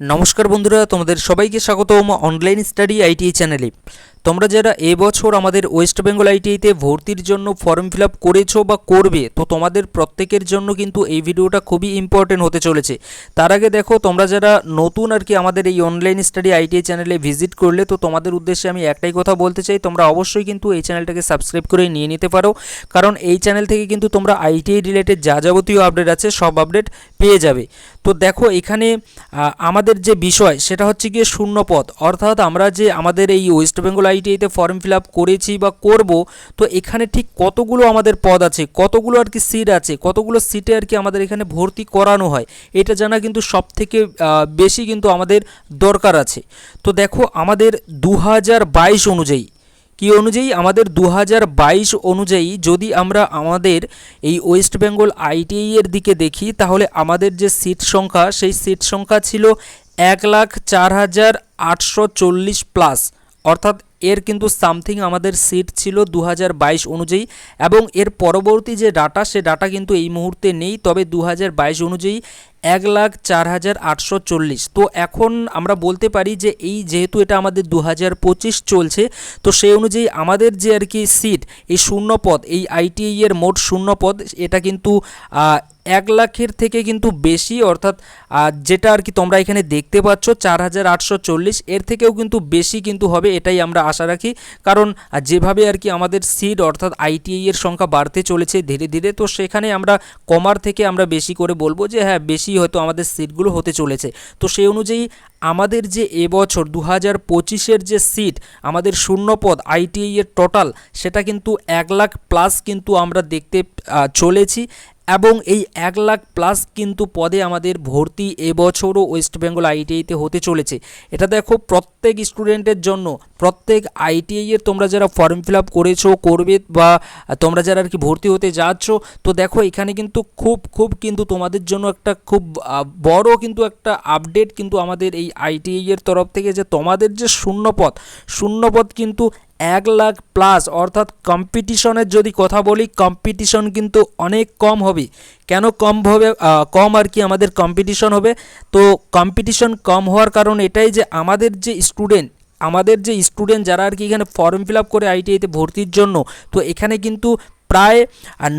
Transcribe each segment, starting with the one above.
নমস্কার বন্ধুরা, তোমাদের সবাইকে স্বাগতম অনলাইন স্টাডি আইটিআই চ্যানেলে তোমরা যারা এবছর আমাদের ওয়েস্ট বেঙ্গল আইটিআইতে ভর্তির জন্য ফর্ম ফিল আপ করেছ বা করবে, তো তোমাদের প্রত্যেকের জন্য কিন্তু এই ভিডিওটা খুবই ইম্পর্টেন্ট হতে চলেছে। তার আগে দেখো, তোমরা যারা নতুন আর কি আমাদের এই অনলাইন স্টাডি আইটিআই চ্যানেলে ভিজিট করলে, তো তোমাদের উদ্দেশ্যে আমি একটাই কথা বলতে চাই, তোমরা অবশ্যই কিন্তু এই চ্যানেলটাকে সাবস্ক্রাইব করে নিয়ে নিতে পারো। কারণ এই চ্যানেল থেকে কিন্তু তোমরা আইটিআই রিলেটেড যা যাবতীয় আপডেট আছে, সব আপডেট পেয়ে যাবে। তো দেখো এখানে আমাদের যে বিষয় সেটা হচ্ছে গিয়ে শূন্য পদ অর্থাৎ আমরা যে আমাদের এই ওয়েস্ট বেঙ্গল আইটিআইতে ফর্ম ফিল আপ করেছি বা করব, তো এখানে ঠিক কতগুলো আমাদের পদ আছে, কতগুলো আর কি সিট আছে, কতগুলো সিটে আর কি আমাদের এখানে ভর্তি করানো হয়, এটা জানা কিন্তু সব থেকে বেশি কিন্তু আমাদের দরকার আছে। তো দেখো আমাদের দু হাজার বাইশ অনুযায়ী কি অনুযায়ী? আমাদের দু হাজার বাইশ অনুযায়ী যদি আমরা আমাদের এই ওয়েস্ট বেঙ্গল আইটিআই এর দিকে দেখি, তাহলে আমাদের যে সিট সংখ্যা, সেই সিট সংখ্যা ছিল এক লাখ চার হাজার আটশো চল্লিশ প্লাস। অর্থাৎ এর কিন্তু সামথিং আমাদের সিট ছিল দু হাজার বাইশ অনুযায়ী এবং এর পরবর্তী যে ডাটা, সে ডাটা কিন্তু এই মুহূর্তে নেই। তবে দু হাজার বাইশ অনুযায়ী এক লাখ চার হাজার আটশো চল্লিশ। তো এখন আমরা বলতে পারি যে এই যেহেতু এটা আমাদের দু হাজার পঁচিশ চলছে, তো সেই অনুযায়ী আমাদের যে আর কি সিট এই শূন্য পদ এই আইটিআই এর মোট শূন্য পদ এটা কিন্তু এক লাখের থেকে কিন্তু বেশি, অর্থাৎ যেটা আর কি তোমরা এখানে দেখতে পাচ্ছ, চার হাজার আটশো চল্লিশ, এর থেকেও কিন্তু বেশি কিন্তু হবে, এটাই আমরা আশা রাখি। কারণ যেভাবে আর কি আমাদের সিট অর্থাৎ আইটিআই এর সংখ্যা বাড়তে চলেছে ধীরে ধীরে, তো সেখানে আমরা কমার থেকে আমরা বেশি করে বলব যে হ্যাঁ বেশি হয়তো আমাদের সিটগুলো হতে চলেছে। তো সেই অনুযায়ী আমাদের যে এবছর দু হাজার পঁচিশের যে সিট আমাদের শূন্যপদ আইটিআই এর টোটাল সেটা কিন্তু এক লাখ প্লাস কিন্তু আমরা দেখতে চলেছি এবং এই এক লাখ প্লাস কিন্তু পদে আমাদের ভর্তি এবছরও ওয়েস্ট বেঙ্গল আইটিআইতে হতে চলেছে। এটা দেখো প্রত্যেক স্টুডেন্টের জন্য, প্রত্যেক আইটিআই এর তোমরা যারা ফর্ম ফিল আপ করেছ, করবে বা তোমরা যারা আর কি ভর্তি হতে যাচ্ছ, তো দেখো এখানে কিন্তু খুব খুব কিন্তু তোমাদের জন্য একটা খুব বড় কিন্তু একটা আপডেট কিন্তু আমাদের এই আইটিআই এর তরফ থেকে যে তোমাদের যে শূন্যপদ শূন্যপদ কিন্তু এক লাখ প্লাস অর্থাৎ কম্পিটিশনের যদি কথা বলি কম্পিটিশন কিন্তু অনেক কম হবে। কেন কম হবে? কম আর কি আমাদের কম্পিটিশন হবে। তো কম্পিটিশন কম হওয়ার কারণ এটাই যে আমাদের যে স্টুডেন্ট আমাদের যে স্টুডেন্ট যারা আর কি এখানে ফর্ম ফিল আপ করে আইটিআইতে ভর্তির জন্য, তো এখানে কিন্তু প্রায়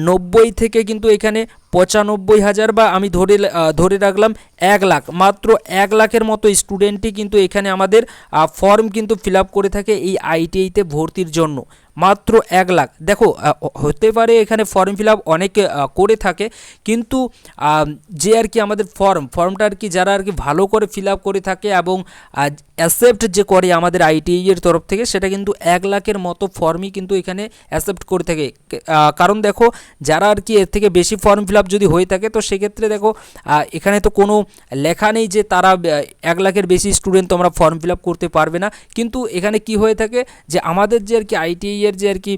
নব্বই থেকে কিন্তু এখানে পঁচানব্বই হাজার বা আমি ধরে ধরে রাখলাম এক লাখ। মাত্র এক লাখের মতো স্টুডেন্টই কিন্তু এখানে আমাদের ফর্ম কিন্তু ফিল করে থাকে এই আইটিআইতে ভর্তির জন্য। মাত্র এক লাখ। দেখো হতে পারে এখানে ফর্ম ফিল আপ অনেকে করে থাকে, কিন্তু যে আর কি আমাদের ফর্ম ফর্মটা আর কি যারা আর কি ভালো করে ফিল আপ করে থাকে এবং অ্যাকসেপ্ট যে করে আমাদের আইটিআই এর তরফ থেকে, সেটা কিন্তু এক লাখের মতো ফর্মই কিন্তু এখানে অ্যাকসেপ্ট করে থাকে। কারণ দেখো, যারা আর কি এর থেকে বেশি ফর্ম ফিল আপ যদি হয়ে থাকে, তো সেক্ষেত্রে দেখো এখানে তো কোনো লেখা নেই যে তারা এক লাখের বেশি স্টুডেন্ট তোমরা ফর্ম ফিল আপ করতে পারবে না। কিন্তু এখানে কি হয়ে থাকে যে আমাদের যে আর কি আইটিআই এর যে আর কি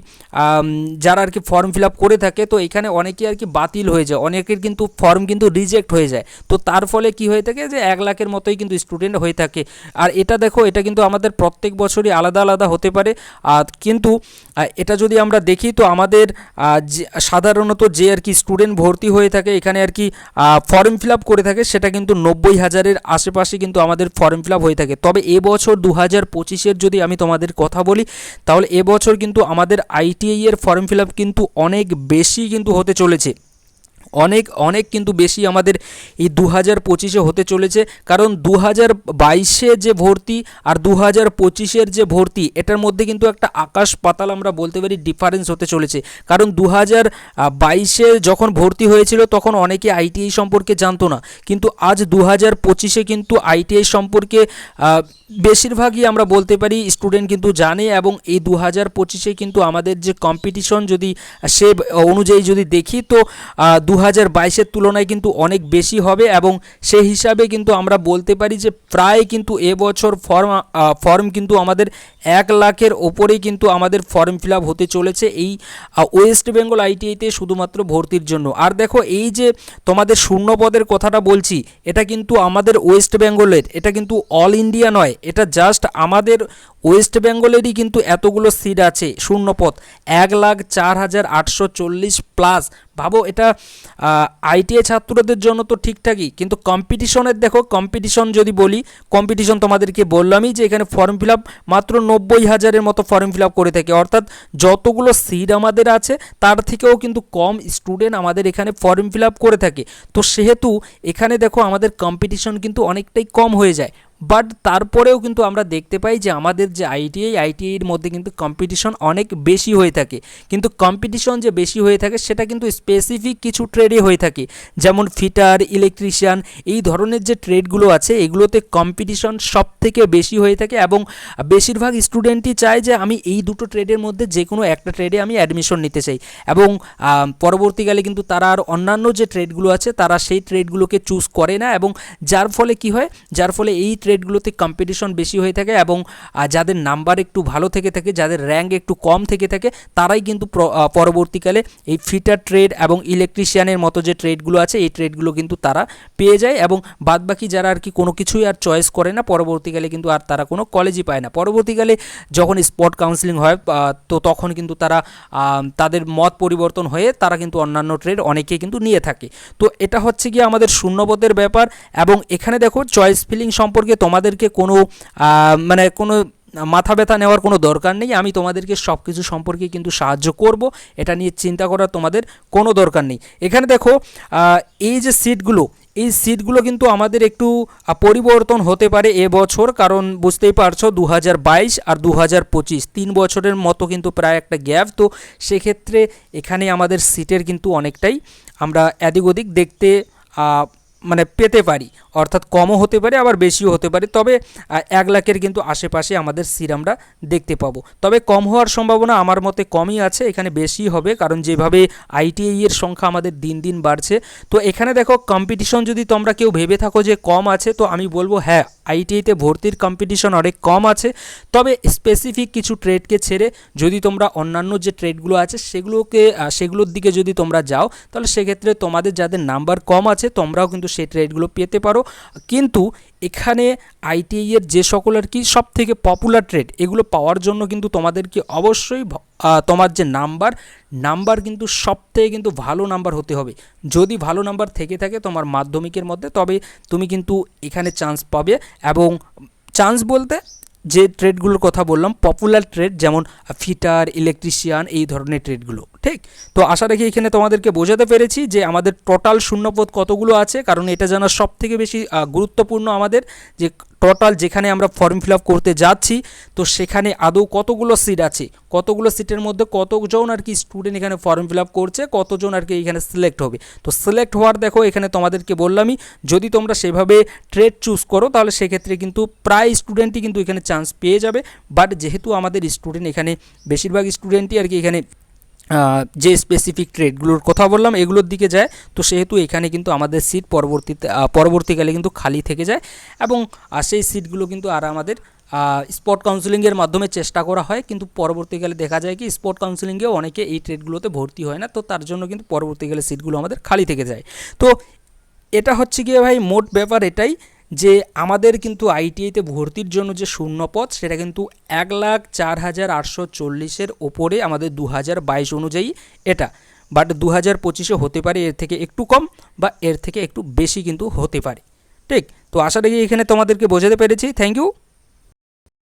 যারা আর কি ফর্ম ফিল আপ করে থাকে, তো এখানে অনেকে আর কি বাতিল হয়ে যায়। অনেকের কিন্তু ফর্ম কিন্তু রিজেক্ট হয়ে যায়। তো তার ফলে কি হয়ে থাকে যে এক লাখের মতোই কিন্তু স্টুডেন্ট হয়ে থাকে। আর এটা দেখো, এটা কিন্তু আমাদের প্রত্যেক বছরই আলাদা আলাদা হতে পারে। আর কিন্তু এটা যদি আমরা দেখি, তো আমাদের সাধারণত যে আর কি স্টুডেন্ট ভর্তি হয়ে থাকে, এখানে আর কি ফর্ম ফিল করে থাকে, সেটা কিন্তু নব্বই হাজারের আশেপাশে কিন্তু আমাদের ফর্ম ফিল হয়ে থাকে। তবে এবছর দু হাজার পঁচিশের যদি আমি তোমাদের কথা বলি, তাহলে এবছর কিন্তু আমাদের আইটিআই এর ফর্ম ফিল কিন্তু অনেক বেশি কিন্তু হতে চলেছে। অনেক অনেক কিন্তু বেশি আমাদের এই দু হাজার পঁচিশে হতে চলেছে। কারণ দু হাজার বাইশে যে ভর্তি আর দু হাজার পঁচিশের যে ভর্তি, এটার মধ্যে কিন্তু একটা আকাশ পাতাল আমরা বলতে পারি ডিফারেন্স হতে চলেছে। কারণ দু হাজার বাইশে যখন ভর্তি হয়েছিল তখন অনেকে আইটিআই সম্পর্কে জানতো না। কিন্তু আজ দু হাজার পঁচিশে কিন্তু আইটিআই সম্পর্কে বেশিরভাগই আমরা বলতে পারি স্টুডেন্ট কিন্তু জানে এবং এই দু হাজার পঁচিশে কিন্তু আমাদের যে কম্পিটিশন যদি সে অনুযায়ী যদি দেখি, তো দু হাজার বাইশের তুলনায় কিন্তু অনেক বেশি হবে এবং সেই হিসাবে কিন্তু আমরা বলতে পারি যে প্রায় কিন্তু এবছর ফর্ম ফর্ম কিন্তু আমাদের এক লাখের ওপরেই কিন্তু আমাদের ফর্ম ফিল হতে চলেছে এই ওয়েস্ট বেঙ্গল আইটিআইতে শুধুমাত্র ভর্তির জন্য। আর দেখো, এই যে তোমাদের শূন্য পদের কথাটা বলছি, এটা কিন্তু আমাদের ওয়েস্ট বেঙ্গলের, এটা কিন্তু অল ইন্ডিয়া নয়, এটা জাস্ট আমাদের ওয়েস্ট বেঙ্গলেরই কিন্তু এতগুলো সিট আছে শূন্যপদ। এক লাখ চার হাজার আটশো চল্লিশ প্লাস। ভাবো, এটা আইটিআই ছাত্রদের জন্য তো ঠিকঠাকই, কিন্তু কম্পিটিশনের দেখো কম্পিটিশন যদি বলি কম্পিটিশন তোমাদেরকে বললামই যে এখানে ফর্ম ফিল মাত্র নব্বই হাজারের মতো ফর্ম ফিল আপ করে থাকে। অর্থাৎ যতগুলো সিট আমাদের আছে, তার থেকেও কিন্তু কম স্টুডেন্ট আমাদের এখানে ফর্ম ফিল আপ করে থাকে। তো সেহেতু এখানে দেখো আমাদের কম্পিটিশন কিন্তু অনেকটাই কম হয়ে যায়। বাট তারপরেও কিন্তু আমরা দেখতে পাই যে আমাদের যে আইটিআই আইটিআইয়ের মধ্যে কিন্তু কম্পিটিশন অনেক বেশি হয়ে থাকে। কিন্তু কম্পিটিশন যে বেশি হয়ে থাকে, সেটা কিন্তু স্পেসিফিক কিছু ট্রেডে হয়ে থাকে। যেমন ফিটার ইলেকট্রিশিয়ান এই ধরনের যে ট্রেডগুলো আছে, এগুলোতে কম্পিটিশন সব থেকে বেশি হয়ে থাকে এবং বেশিরভাগ স্টুডেন্টই চায় যে আমি এই দুটো ট্রেডের মধ্যে যে কোনো একটা ট্রেডে আমি অ্যাডমিশন নিতে চাই। এবং পরবর্তীকালে কিন্তু তারা আর অন্যান্য যে ট্রেডগুলো আছে, তারা সেই ট্রেডগুলোকে চুজ করে না এবং যার ফলে কি হয়? যার ফলে এই ট্রেডগুলোতে কম্পিটিশন বেশি হয়ে থাকে এবং যাদের নাম্বার একটু ভালো থেকে থাকে, যাদের র্যাঙ্ক একটু কম থেকে থাকে, তারাই কিন্তু পরবর্তীকালে এই ফিটার ট্রেড এবং ইলেকট্রিশিয়ানের মতো যে ট্রেডগুলো আছে, এই ট্রেডগুলো কিন্তু তারা পেয়ে যায় এবং বাদবাকি যারা আর কি কোনো কিছুই আর চয়েস করে না, পরবর্তীকালে কিন্তু আর তারা কোনো কলেজই পায় না। পরবর্তীকালে যখন স্পট কাউন্সিলিং হয় তো তখন কিন্তু তারা তাদের মত পরিবর্তন হয়ে তারা কিন্তু অন্যান্য ট্রেড অনেকেই কিন্তু নিয়ে থাকে। তো এটা হচ্ছে গিয়ে আমাদের শূন্যপদের ব্যাপার এবং এখানে দেখো চয়েস ফিলিং সম্পর্কে তোমাদেরকে কোনো মানে কোনো মাথা ব্যথা নেওয়ার কোনো দরকার নেই। আমি তোমাদেরকে সব কিছু সম্পর্কে কিন্তু সাহায্য করব। এটা নিয়ে চিন্তা করার তোমাদের কোনো দরকার নেই। এখানে দেখো এই যে সিটগুলো, এই সিটগুলো কিন্তু আমাদের একটু পরিবর্তন হতে পারে এবছর। কারণ বুঝতেই পারছ দু আর দু হাজার তিন বছরের মতো কিন্তু প্রায় একটা গ্যাপ। তো সেক্ষেত্রে এখানে আমাদের সিটের কিন্তু অনেকটাই আমরা এদিক ওদিক দেখতে মানে পেতে পারি। অর্থাৎ কমও হতে পারে, আবার বেশিও হতে পারে। তবে এক লাখের কিন্তু আশেপাশে আমাদের সিরামটা দেখতে পাবো। তবে কম হওয়ার সম্ভাবনা আমার মতে কমই আছে, এখানে বেশি হবে। কারণ যেভাবে আইটিআই এর সংখ্যা আমাদের দিন দিন বাড়ছে। তো এখানে দেখো কম্পিটিশন যদি তোমরা কেউ ভেবে থাকো যে কম আছে, তো আমি বলব হ্যাঁ। আইটিআইতে ভর্তির কম্পিটিশন অনেক কম আছে। তবে স্পেসিফিক কিছু ট্রেডকে ছেড়ে যদি তোমরা অন্যান্য যে ট্রেডগুলো আছে, সেগুলোকে সেগুলোর দিকে যদি তোমরা যাও, তাহলে সেক্ষেত্রে তোমাদের যাদের নাম্বার কম আছে, তোমরাও কিন্তু সেই ট্রেডগুলো পেতে পারো। কিন্তু এখানে আইটিআই এর যে সকল আর কি সব থেকে পপুলার ট্রেড এগুলো পাওয়ার জন্য কিন্তু তোমাদেরকে অবশ্যই তোমার যে নাম্বার নাম্বার কিন্তু সবথেকে কিন্তু ভালো নাম্বার হতে হবে। যদি ভালো নাম্বার থেকে থাকে তোমার মাধ্যমিকের মধ্যে, তবে তুমি কিন্তু এখানে চান্স পাবে এবং চান্স বলতে যে ট্রেডগুলোর কথা বললাম পপুলার ট্রেড যেমন ফিটার ইলেকট্রিশিয়ান এই ধরনের ট্রেডগুলো ঠিক। তো আশা রাখি এখানে তোমাদেরকে বোঝাতে পেরেছি যে আমাদের টোটাল শূন্যপদ কতগুলো আছে, কারণ এটা জানা সব থেকে বেশি গুরুত্বপূর্ণ আমাদের যে টোটাল যেখানে আমরা ফর্ম ফিল আপ করতে যাচ্ছি। তো সেখানে আদৌ কতগুলো সিট আছে? কতগুলো সিটের মধ্যে কতজন আর কি স্টুডেন্ট এখানে ফর্ম ফিল আপ করছে? কতজন আর কি এখানে সিলেক্ট হবে? তো সিলেক্ট হওয়ার দেখো, এখানে তোমাদেরকে বললামই, যদি তোমরা সেভাবে ট্রেড চুজ করো, তাহলে সেক্ষেত্রে কিন্তু প্রায় স্টুডেন্টই কিন্তু এখানে চান্স পেয়ে যাবে। বাট যেহেতু আমাদের স্টুডেন্ট এখানে, বেশিরভাগ স্টুডেন্টই আর কি এখানে যে স্পেসিফিক ট্রেডগুলোর কথা বললাম, এগুলোর দিকে যায়। তো সেহেতু এখানে কিন্তু আমাদের সিট পরবর্তীতে পরবর্তীকালে কিন্তু খালি থেকে যায় এবং সেই সিটগুলো কিন্তু আর আমাদের স্পট কাউন্সিলিংয়ের মাধ্যমে চেষ্টা করা হয়। কিন্তু পরবর্তীকালে দেখা যায় কি স্পট কাউন্সিলিংয়েও অনেকে এই ট্রেডগুলোতে ভর্তি হয় না। তো তার জন্য কিন্তু পরবর্তীকালে সিটগুলো আমাদের খালি থেকে যায়। তো এটা হচ্ছে গিয়ে ভাই, মোট ব্যাপার এটাই যে আমাদের কিন্তু আইটিআইতে ভর্তির জন্য যে শূন্য পদ সেটা কিন্তু এক লাখ চার হাজার আটশো চল্লিশের ওপরে আমাদের দু হাজার বাইশ অনুযায়ী এটা। বাট দু হাজার পঁচিশে হতে পারে, এর থেকে একটু কম বা এর থেকে একটু বেশি কিন্তু হতে পারে। ঠিক? তো আশা রাখি এখানে তোমাদেরকে বোঝাতে পেরেছি। Thank you